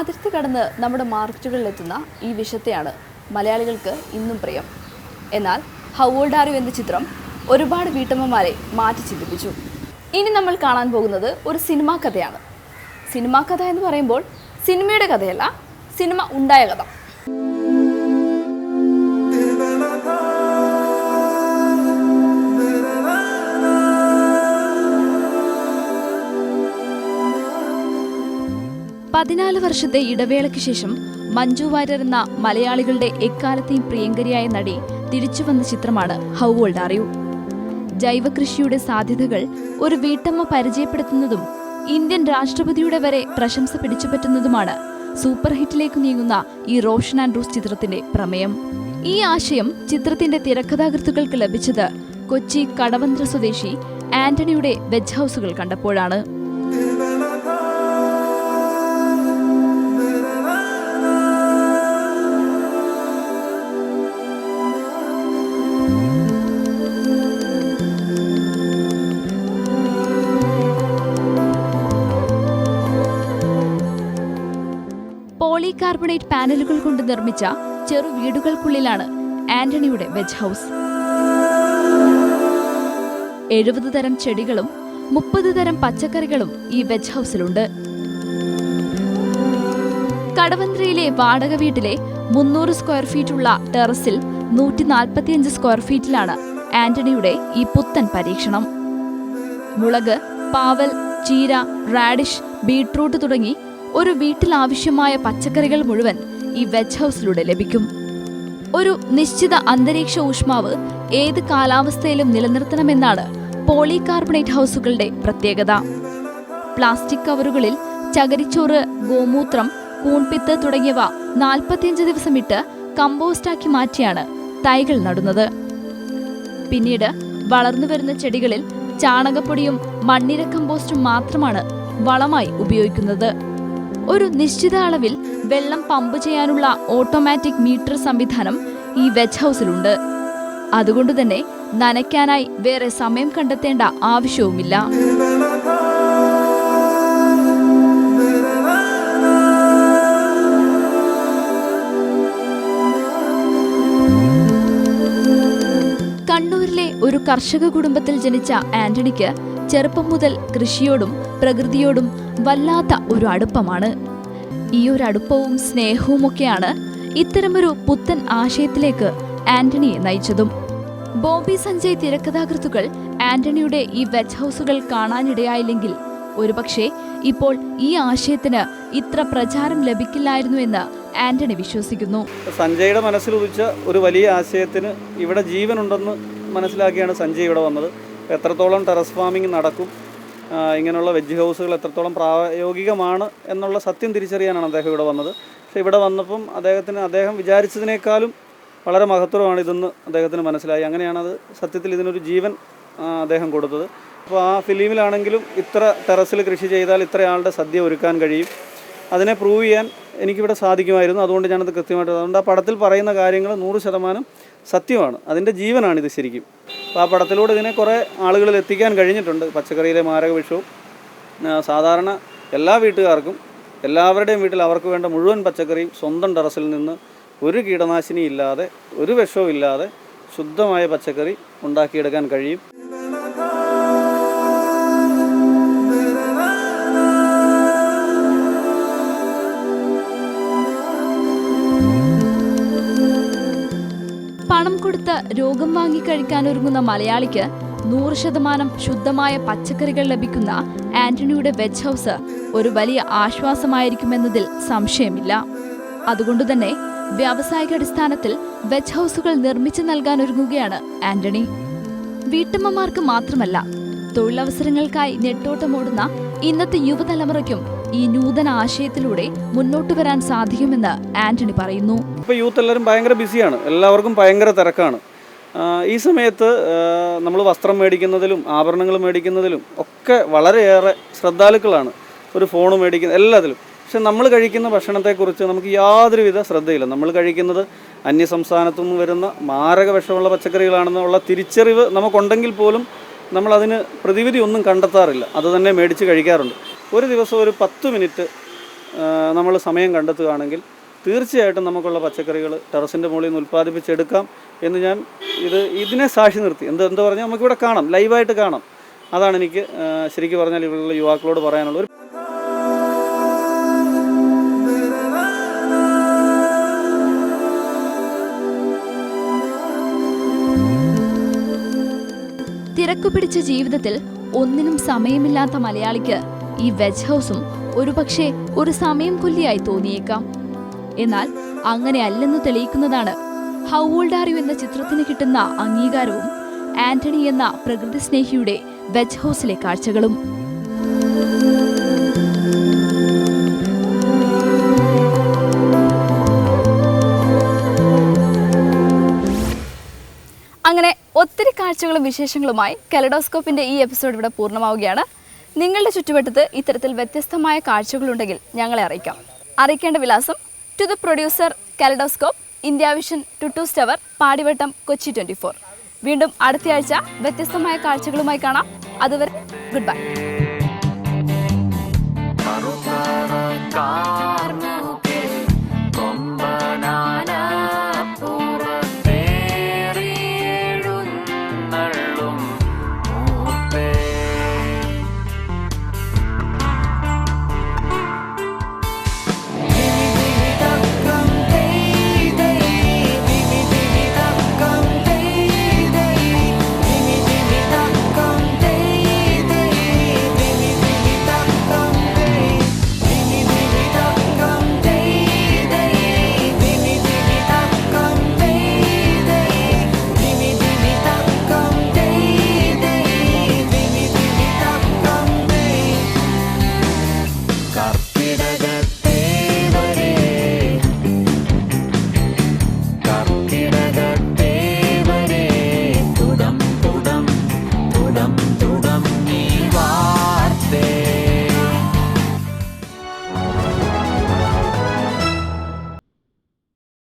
അതിർത്തി കടന്ന് നമ്മുടെ മാർക്കറ്റുകളിലെത്തുന്ന ഈ വിഷത്തെയാണ് മലയാളികൾക്ക് ഇന്നും പ്രിയം. എന്നാൽ ഹൗ ഓൾഡ് യു എന്ന ചിത്രം ഒരുപാട് വീട്ടമ്മമാരെ മാറ്റി ചിന്തിപ്പിച്ചു. ഇനി നമ്മൾ കാണാൻ പോകുന്നത് ഒരു സിനിമാ കഥയാണ്. സിനിമാ കഥ എന്ന് പറയുമ്പോൾ സിനിമയുടെ കഥയല്ല സിനിമ ഉണ്ടായ കഥ. പതിനാല് വർഷത്തെ ഇടവേളയ്ക്ക് ശേഷം മഞ്ജു വാര്യർ എന്ന മലയാളികളുടെ എക്കാലത്തെയും പ്രിയങ്കരിയായ നടി തിരിച്ചു വന്ന ചിത്രമാണ് ഹൗ ഓൾഡ് അറിയൂ ജൈവകൃഷിയുടെ സാധ്യതകൾ ഒരു വീട്ടമ്മ പരിചയപ്പെടുത്തുന്നതും ഇന്ത്യൻ രാഷ്ട്രപതിയുടെ വരെ പ്രശംസ പിടിച്ചു പറ്റുന്നതുമാണ് സൂപ്പർ ഹിറ്റിലേക്ക് നീങ്ങുന്ന ഈ റോഷൻ ആൻഡ്രൂസ് ചിത്രത്തിന്റെ പ്രമേയം. ഈ ആശയം ചിത്രത്തിന്റെ തിരക്കഥാകൃത്തുക്കൾക്ക് ലഭിച്ചത് കൊച്ചി കടവന്ത്ര സ്വദേശി ആന്റണിയുടെ വെജ് ഹൗസുകൾ കണ്ടപ്പോഴാണ്. പോളികാർബണേറ്റ് പാനലുകൾ കൊണ്ട് നിർമ്മിച്ച ചെറു വീടുകൾക്കുള്ളിലാണ് ആന്റണിയുടെ വെജ് ഹൗസ്. എഴുപത് തരം ചെടികളും മുപ്പത് തരം പച്ചക്കറികളും ഈ വെജ് ഹൗസിലുണ്ട്. കടവന്ത്രയിലെ വാടക വീട്ടിലെ മുന്നൂറ് സ്ക്വയർ ഫീറ്റുള്ള ടെറസിൽ നൂറ്റി നാൽപ്പത്തിയഞ്ച് സ്ക്വയർ ഫീറ്റിലാണ് ആന്റണിയുടെ ഈ പുത്തൻ പരീക്ഷണം. മുളക് പാവൽ ചീര റാഡിഷ് ബീട്രൂട്ട് തുടങ്ങി ഒരു വീട്ടിൽ ആവശ്യമായ പച്ചക്കറികൾ മുഴുവൻ ഈ വെജ് ഹൗസിലൂടെ ലഭിക്കും. ഒരു നിശ്ചിത അന്തരീക്ഷ ഊഷ്മാവ് ഏത് കാലാവസ്ഥയിലും നിലനിർത്തണമെന്നാണ് പോളികാർബണേറ്റ് ഹൗസുകളുടെ പ്രത്യേകത. പ്ലാസ്റ്റിക് കവറുകളിൽ ചകരിച്ചോറ് ഗോമൂത്രം കൂൺപിത്ത് തുടങ്ങിയവ നാൽപ്പത്തിയഞ്ച് ദിവസം ഇട്ട് കമ്പോസ്റ്റാക്കി മാറ്റിയാണ് തൈകൾ നടുന്നത്. പിന്നീട് വളർന്നു വരുന്ന ചെടികളിൽ ചാണകപ്പൊടിയും മണ്ണിര കമ്പോസ്റ്റും മാത്രമാണ് വളമായി ഉപയോഗിക്കുന്നത്. ഒരു നിശ്ചിത അളവിൽ വെള്ളം പമ്പ് ചെയ്യാനുള്ള ഓട്ടോമാറ്റിക് മീറ്റർ സംവിധാനം ഈ വെജ് ഹൗസിലുണ്ട്. അതുകൊണ്ട് തന്നെ നനയ്ക്കാനായി വേറെ സമയം കണ്ടെത്തേണ്ട ആവശ്യവുമില്ല. കണ്ണൂരിലെ ഒരു കർഷക കുടുംബത്തിൽ ജനിച്ച ആന്റണിക്ക് ചെറുപ്പം മുതൽ കൃഷിയോടും പ്രകൃതിയോടും വല്ലാത്ത ഒരു അടുപ്പമാണ്. ഈ ഒരു അടുപ്പവും സ്നേഹവുമൊക്കെയാണ് ഇത്തരമൊരു പുത്തൻ ആശയത്തിലേക്ക് ആന്റണിയെ നയിച്ചതും. ബോംബി സഞ്ജയ് തിരക്കഥാകൃത്തുകൾ ആന്റണിയുടെ ഈ വെജ് ഹൗസുകൾ കാണാനിടയായില്ലെങ്കിൽ ഒരുപക്ഷെ ഇപ്പോൾ ഈ ആശയത്തിന് ഇത്ര പ്രചാരം ലഭിക്കില്ലായിരുന്നു എന്ന് ആന്റണി വിശ്വസിക്കുന്നു. സഞ്ജയുടെ മനസ്സിൽ ഉദിച്ച ഒരു വലിയ ആശയത്തിന് ഇവിടെ ജീവനുണ്ടെന്ന് മനസ്സിലാക്കിയാണ് സഞ്ജയ് ഇവിടെ വന്നത്. എത്രത്തോളം ടെറസ് ഫാമിംഗ് നടക്കും ഇങ്ങനെയുള്ള വെജ് ഹൗസുകൾ എത്രത്തോളം പ്രായോഗികമാണ് എന്നുള്ള സത്യം തിരിച്ചറിയാനാണ് അദ്ദേഹം ഇവിടെ വന്നത്. പക്ഷേ ഇവിടെ വന്നപ്പം അദ്ദേഹത്തിന് അദ്ദേഹം വിചാരിച്ചതിനേക്കാളും വളരെ മഹത്വമാണ് ഇതെന്ന് അദ്ദേഹത്തിന് മനസ്സിലായി. അങ്ങനെയാണത് സത്യത്തിൽ ഇതിനൊരു ജീവൻ അദ്ദേഹം കൊടുത്തത്. അപ്പോൾ ആ ഫിലിമിലാണെങ്കിലും ഇത്ര ടെറസിൽ കൃഷി ചെയ്താൽ ഇത്ര ആളുടെ സദ്യ ഒരുക്കാൻ കഴിയും. അതിനെ പ്രൂവ് ചെയ്യാൻ എനിക്കിവിടെ സാധിക്കുമായിരുന്നു. അതുകൊണ്ട് ഞാനത് കൃത്യമായിട്ട് അതുകൊണ്ട് ആ പടത്തിൽ പറയുന്ന കാര്യങ്ങൾ നൂറ് ശതമാനം സത്യമാണ്. അതിന്റെ ജീവനാണിത് ശരിക്കും. അപ്പോൾ ആ പടത്തിലൂടെ ഇതിനെ കുറേ ആളുകളിൽ എത്തിക്കാൻ കഴിഞ്ഞിട്ടുണ്ട്. പച്ചക്കറിയിലെ മാരക വിഷവും സാധാരണ എല്ലാ വീട്ടുകാർക്കും എല്ലാവരുടെയും വീട്ടിൽ അവർക്ക് വേണ്ട മുഴുവൻ പച്ചക്കറിയും സ്വന്തം ടെറസിൽ നിന്ന് ഒരു കീടനാശിനി ഇല്ലാതെ ഒരു വിഷവും ഇല്ലാതെ ശുദ്ധമായ പച്ചക്കറി ഉണ്ടാക്കിയെടുക്കാൻ കഴിയും. പണം കൊടുത്ത് രോഗം വാങ്ങിക്കഴിക്കാൻ ഒരുങ്ങുന്ന മലയാളിക്ക് നൂറ് ശതമാനം ശുദ്ധമായ പച്ചക്കറികൾ ലഭിക്കുന്ന ആന്റണിയുടെ വെജ് ഹൗസ് ഒരു വലിയ ആശ്വാസമായിരിക്കുമെന്നതിൽ സംശയമില്ല. അതുകൊണ്ടുതന്നെ വ്യാവസായിക അടിസ്ഥാനത്തിൽ വെജ് ഹൗസുകൾ നിർമ്മിച്ചു നൽകാൻ ഒരുങ്ങുകയാണ് ആന്റണി. വീട്ടമ്മമാർക്ക് മാത്രമല്ല തൊഴിലവസരങ്ങൾക്കായി നെട്ടോട്ടമോടുന്ന ഇന്നത്തെ യുവതലമുറയ്ക്കും ഈ നൂതന ആശയത്തിലൂടെ മുന്നോട്ട് വരാൻ സാധിക്കുമെന്ന് ആന്റണി പറയുന്നു. ഇപ്പോൾ യൂത്ത് എല്ലാവരും ഭയങ്കര ബിസിയാണ്. എല്ലാവർക്കും ഭയങ്കര തിരക്കാണ്. ഈ സമയത്ത് നമ്മൾ വസ്ത്രം മേടിക്കുന്നതിലും ആഭരണങ്ങൾ മേടിക്കുന്നതിലും ഒക്കെ വളരെയേറെ ശ്രദ്ധാലുക്കളാണ്. ഒരു ഫോൺ മേടിക്കുന്ന എല്ലാത്തിലും. പക്ഷെ നമ്മൾ കഴിക്കുന്ന ഭക്ഷണത്തെക്കുറിച്ച് നമുക്ക് യാതൊരുവിധ ശ്രദ്ധയില്ല. നമ്മൾ കഴിക്കുന്നത് അന്യസംസ്ഥാനത്തു നിന്ന് വരുന്ന മാരക വിഷമുള്ള പച്ചക്കറികളാണെന്നുള്ള തിരിച്ചറിവ് നമുക്കുണ്ടെങ്കിൽ പോലും നമ്മളതിന് പ്രതിവിധി ഒന്നും കണ്ടെത്താറില്ല. അത് തന്നെ മേടിച്ച് കഴിക്കാറുണ്ട്. ഒരു ദിവസം ഒരു പത്ത് മിനിറ്റ് നമ്മൾ സമയം കണ്ടെത്തുകയാണെങ്കിൽ തീർച്ചയായിട്ടും നമുക്കുള്ള പച്ചക്കറികൾ ടെറസിന്റെ മുകളിൽ നിന്ന് ഉൽപ്പാദിപ്പിച്ചെടുക്കാം എന്ന് ഞാൻ ഇത് ഇതിനെ സാക്ഷി നിർത്തി. എന്ത് എന്ത് പറഞ്ഞാൽ നമുക്കിവിടെ കാണാം ലൈവായിട്ട് കാണാം. അതാണ് എനിക്ക് ശരിക്കും പറഞ്ഞാൽ ഇവിടെയുള്ള യുവാക്കളോട് പറയാനുള്ളത്. തിരക്കു പിടിച്ച ജീവിതത്തിൽ ഒന്നിനും സമയമില്ലാത്ത മലയാളിക്ക് ഈ വെജ് ഹൗസും ഒരുപക്ഷെ ഒരു സമയം കൊല്ലിയായി തോന്നിയേക്കാം. എന്നാൽ അങ്ങനെ അല്ലെന്ന് തെളിയിക്കുന്നതാണ് ഹൗ ഓൾഡ് ആർ യു എന്ന ചിത്രത്തിന് കിട്ടുന്ന അംഗീകാരവും ആന്റണി എന്ന പ്രകൃതി സ്നേഹിയുടെ വെജ് ഹൗസിലെ കാഴ്ചകളും. ഒത്തിരി കാഴ്ചകളും വിശേഷങ്ങളുമായി കലഡോസ്കോപ്പിന്റെ ഈ എപ്പിസോഡ് ഇവിടെ പൂർണമാവുകയാണ്. നിങ്ങളുടെ ചുറ്റുവട്ടത്ത് ഇത്തരത്തിൽ വ്യത്യസ്തമായ കാഴ്ചകളുണ്ടെങ്കിൽ ഞങ്ങളെ അറിയിക്കാം. അറിയിക്കേണ്ട വിലാസം to the producer kaleidoscope India vision two two സ്റ്റവർ Padivattom Kochi twenty four. വീണ്ടും അടുത്തയാഴ്ച വ്യത്യസ്തമായ കാഴ്ചകളുമായി കാണാം. അതുവരെ ഗുഡ് ബൈ